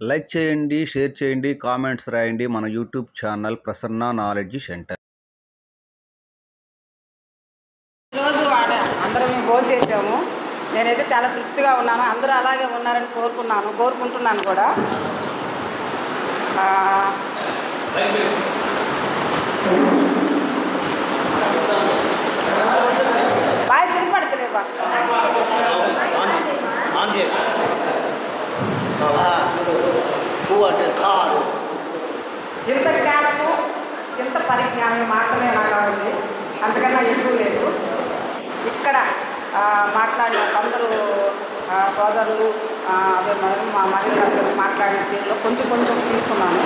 Like చేయండి share చేయండి comments రాయండి మన YouTube channel Prasanna knowledge centre. ఈరోజు అందరం మేము భోజనం చేసాము నేనైతే చాలా తృప్తిగా ఉన్నాను. అందరూ అలాగే ఉన్నారని కోరుకున్నాను కోరుకుంటున్నాను కూడా. ఆ, బాగా సినిపడతలేవా కాదు ఇంత జ్ఞానము ఇంత పరిజ్ఞానం మాత్రమే నాకు ఉంది. అంతకన్నా ఎక్కువ లేదు. ఇక్కడ మాట్లాడిన అందరూ సోదరులు అదే మరి మా మహిళలందరూ మాట్లాడిన తీరులో కొంచెం కొంచెం తీసుకున్నాను.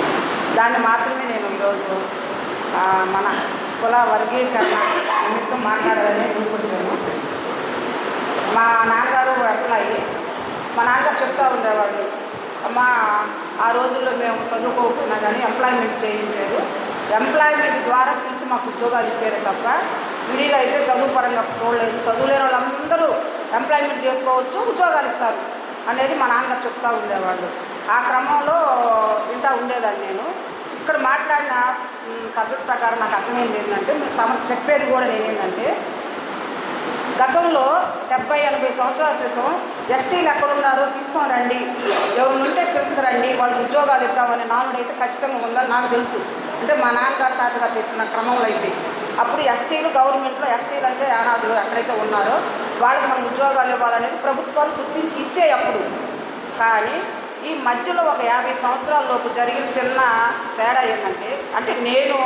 దాన్ని మాత్రమే నేను ఈరోజు మన కుల వర్గీకరణ నిమిత్తం మాట్లాడాలని ముందుకొచ్చాను. మా నాన్నగారు ఎంప్లాయీ మా నాన్నగారు చెప్తూ ఉండేవాళ్ళు. అమ్మ ఆ రోజుల్లో మేము చదువుకోకుండా కానీ ఎంప్లాయ్మెంట్ చేయించారు. ఎంప్లాయ్మెంట్ ద్వారా పిలిచి మాకు ఉద్యోగాలు ఇచ్చారు తప్ప విడిగా అయితే చదువు పరంగా చూడలేదు. చదువులేని వాళ్ళందరూ ఎంప్లాయ్మెంట్ చేసుకోవచ్చు ఉద్యోగాలు ఇస్తారు అనేది మా నాన్నగారు చెప్తూ ఉండేవాళ్ళు. ఆ క్రమంలో వింటా ఉండేదాన్ని నేను. ఇక్కడ మాట్లాడిన పద్ధతి ప్రకారం నాకు అర్థమైంది ఏంటంటే మీరు తమకు చెప్పేది కూడా నేనేంటంటే గతంలో డెబ్బై ఎనభై సంవత్సరాల క్రితం ఎస్టీలు ఎక్కడున్నారో తీసుకొని రండి. ఎవరు ఉంటే పిలుచుకురండి వాళ్ళకి ఉద్యోగాలు ఇద్దామని నానుడు అయితే ఖచ్చితంగా ఉందని నాకు తెలుసు. అంటే మా నాన్నగారు తాతగారు చెప్పిన క్రమంలో అయితే. అప్పుడు ఎస్టీలు గవర్నమెంట్లో ఎస్టీలు అంటే ఆనాథులు ఎక్కడైతే ఉన్నారో వాళ్ళకి మనం ఉద్యోగాలు ఇవ్వాలనేది ప్రభుత్వాలు గుర్తించి ఇచ్చే అప్పుడు. కానీ ఈ మధ్యలో ఒక యాభై సంవత్సరాలలోపు జరిగిన చిన్న తేడా ఏంటంటే అంటే నేను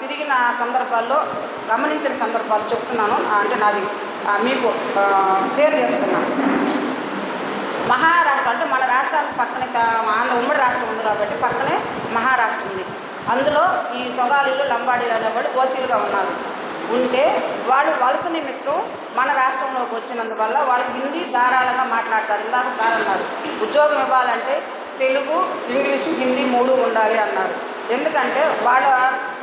తిరిగిన సందర్భాల్లో గమనించిన సందర్భాలు చెప్తున్నాను. అంటే నాది మీకు షేర్ చేస్తున్నాను. మహారాష్ట్ర అంటే మన రాష్ట్రానికి పక్కనే ఆంధ్ర ఉమ్మడి రాష్ట్రం ఉంది కాబట్టి పక్కనే మహారాష్ట్ర ఉంది. అందులో ఈ సొగాలీలు లంబాడీలు అనేవాళ్ళు ఓసీలుగా ఉన్నారు. ఉంటే వాళ్ళు వలస నిమిత్తం మన రాష్ట్రంలోకి వచ్చినందువల్ల వాళ్ళకి హిందీ ధారాళంగా మాట్లాడతారు. ఇందాక సార్ అన్నారు ఉద్యోగం ఇవ్వాలంటే తెలుగు ఇంగ్లీషు హిందీ మూడు ఉండాలి అన్నారు. ఎందుకంటే వాళ్ళ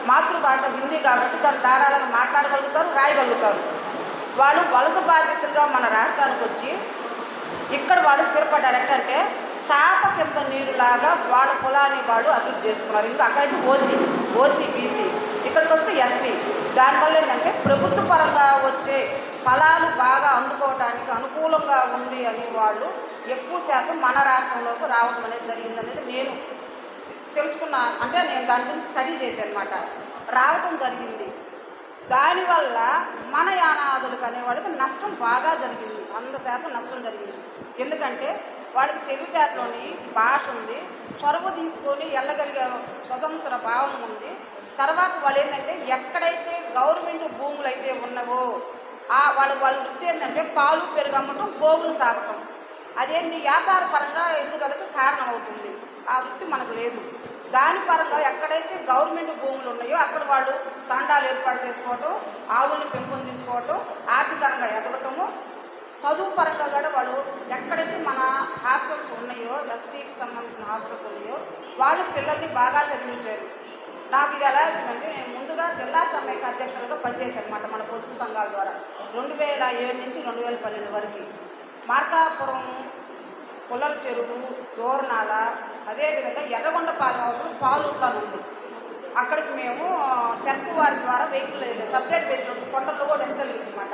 మాతృభాష హిందీ కాబట్టి దాన్ని ధారాళంగా మాట్లాడగలుగుతారు రాయగలుగుతారు. వాళ్ళు వలస బాధితులుగా మన రాష్ట్రానికి వచ్చి ఇక్కడ వాళ్ళు స్థిరపడ్డారు చాప కింద నీరులాగా వాళ్ళ పొలాన్ని వాడు అభివృద్ధి చేసుకున్నారు. ఇంకా అక్కడైతే ఓసీ ఓసీ బీసీ ఇక్కడికి వస్తే ఎస్టీ దానివల్ల ఏంటంటే ప్రభుత్వ పరంగా వచ్చే ఫలాలు బాగా అందుకోవడానికి అనుకూలంగా ఉంది అని వాళ్ళు ఎక్కువ శాతం మన రాష్ట్రంలోకి రావడం అనేది జరిగిందనేది నేను తెలుసుకున్నా. అంటే నేను దాని గురించి స్టడీ చేశాను అనమాట రావటం జరిగింది. దానివల్ల మన యానాదులకు అనేవాళ్ళకి నష్టం బాగా జరిగింది. వంద శాతం నష్టం జరిగింది. ఎందుకంటే వాళ్ళకి తెలివితేటలోని భాష ఉంది. చొరవ తీసుకొని వెళ్ళగలిగే స్వతంత్ర భావం ఉంది. తర్వాత వాళ్ళు ఏంటంటే ఎక్కడైతే గవర్నమెంట్ భూములు అయితే ఉన్నవో ఆ వాళ్ళు వాళ్ళ వృత్తి ఏంటంటే పాలు పెరుగు అమ్మటం గోవులు సాగటం. అదేంటి వ్యాపార పరంగా ఎదుగుదలకు కారణం అవుతుంది ఆ వృత్తి మనకు లేదు. దాని పరంగా ఎక్కడైతే గవర్నమెంట్ భూములు ఉన్నాయో అక్కడ వాళ్ళు తండాలు ఏర్పాటు చేసుకోవటం ఆవుల్ని పెంపొందించుకోవటం ఆర్థికంగా ఎదగటము. చదువు పరంగా కూడా వాళ్ళు ఎక్కడైతే మన ఉన్నాయో సంబంధించిన హాస్టల్స్ వాళ్ళు పిల్లల్ని బాగా చదివించారు. నాకు ఇది ఎలా వచ్చిందంటే నేను ముందుగా జిల్లా సమైక అధ్యక్షులుగా పనిచేశాను అనమాట మన పొదుపు సంఘాల ద్వారా. రెండు వేల ఏడు నుంచి రెండు వేల పన్నెండు వరకు. మార్కాపురం పుల్లల చెరువు దోరణాల అదేవిధంగా ఎర్రగొండపాలెం అవతల పాలూరులో ఉంది. అక్కడికి మేము సెల్ఫ్ వారి ద్వారా వెహికల్ సపరేట్ వెహికల్ కొండల్లో కూడా వెళ్ళగలిగింది అనమాట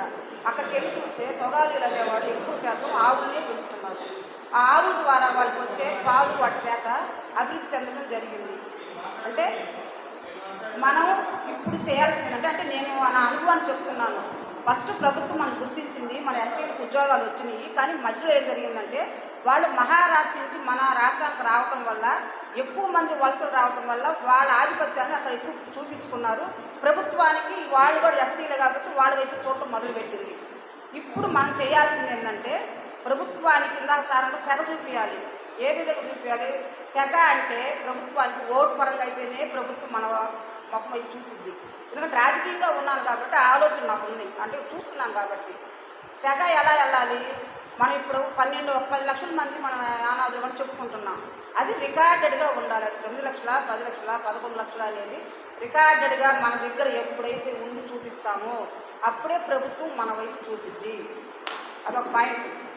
అక్కడికి వెళ్ళి చూస్తే సొగాలీలు అనేవాళ్ళు ఎక్కువ శాతం ఆవులనే పెంచుతున్నారు. ఆవుల ద్వారా వాళ్ళకి వచ్చే పాలు వాటి చేత అభివృద్ధి చెందడం జరిగింది. అంటే మనం ఇప్పుడు చేయాల్సింది అంటే అంటే నేను నా అనుభవాన్ని చెప్తున్నాను. ఫస్ట్ ప్రభుత్వం మనం గుర్తించింది మన ఎస్టీలకు ఉద్యోగాలు వచ్చినాయి కానీ మధ్యలో ఏం జరిగిందంటే వాళ్ళు మహారాష్ట్ర నుంచి మన రాష్ట్రానికి రావటం వల్ల ఎక్కువ మంది వలసలు రావటం వల్ల వాళ్ళ ఆధిపత్యాన్ని అక్కడ ఎక్కువ చూపించుకున్నారు. ప్రభుత్వానికి వాళ్ళు కూడా ఎస్టీలే కాబట్టి వాళ్ళ వైపు చూడటం మొదలుపెట్టింది. ఇప్పుడు మనం చేయాల్సింది ఏంటంటే ప్రభుత్వానికి ఇందాక సారంగా సెగ చూపించాలి ఏ విధంగా చూపించాలి సెగ అంటే ప్రభుత్వానికి ఓటు పరంగా అయితేనే ప్రభుత్వం మన మొక్క వైపు చూసిద్ది ఎందుకంటే రాజకీయంగా ఉన్నాను కాబట్టి ఆలోచన నాకు ఉంది. అంటే చూస్తున్నాను కాబట్టి. సెగ ఎలా వెళ్ళాలి? మనం ఇప్పుడు పన్నెండు ఒక పది లక్షల మంది మనం అనాథులు అని చెప్పుకుంటున్నాం. అది రికార్డెడ్గా ఉండాలి. తొమ్మిది లక్షల పది లక్షల పదకొండు లక్షల అనేది రికార్డెడ్గా మన దగ్గర ఎప్పుడైతే ఉండి చూపిస్తామో అప్పుడే ప్రభుత్వం మన వైపు చూసిద్ది. అదొక పాయింట్.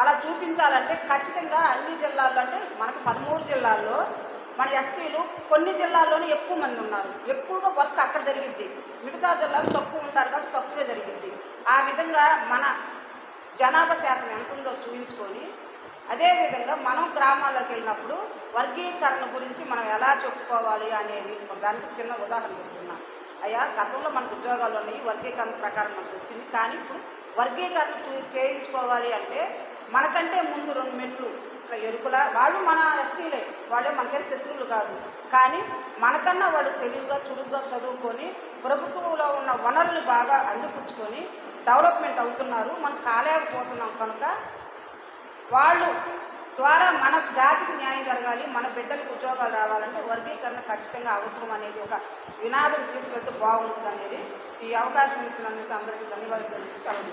అలా చూపించాలంటే ఖచ్చితంగా అన్ని జిల్లాల్లో అంటే మనకు పదమూడు జిల్లాల్లో మన ఎస్టీలు కొన్ని జిల్లాల్లోనే ఎక్కువ మంది ఉన్నారు. ఎక్కువగా వర్క్ అక్కడ జరిగింది మిగతా జిల్లాలు తక్కువ ఉంటారు కాబట్టి తక్కువే జరిగింది ఆ విధంగా మన జనాభా శాతం ఎంత ఉందో చూపించుకొని అదేవిధంగా మనం గ్రామాల్లోకి వెళ్ళినప్పుడు వర్గీకరణ గురించి మనం ఎలా చెప్పుకోవాలి అనేది దానికి చిన్న ఉదాహరణ చెప్తున్నా. అయ్యా గతంలో మనకు ఉద్యోగాలు ఉన్నాయి వర్గీకరణ ప్రకారం మనకు వచ్చింది. కానీ ఇప్పుడు వర్గీకరణ చూ చేయించుకోవాలి అంటే మనకంటే ముందు రెండు మెట్లు ఎరుకుల వాళ్ళు మన ఎస్టీలే వాళ్ళు మనకే శత్రువులు కాదు. కానీ మనకన్నా వాళ్ళు తెలివిగా చురుగ్గా చదువుకొని ప్రభుత్వంలో ఉన్న వనరులు బాగా అందిపుచ్చుకొని డెవలప్మెంట్ అవుతున్నారు. మనం కాలేకపోతున్నాం కనుక వాళ్ళు ద్వారా మన జాతికి న్యాయం జరగాలి మన బిడ్డలకు ఉద్యోగాలు రావాలంటే వర్గీకరణ ఖచ్చితంగా అవసరం అనేది ఒక వినాదం తీసుకెళ్తే బాగుంటుంది అనేది ఈ అవకాశం ఇచ్చినందుకు అందరికీ ధన్యవాదాలు సెలవు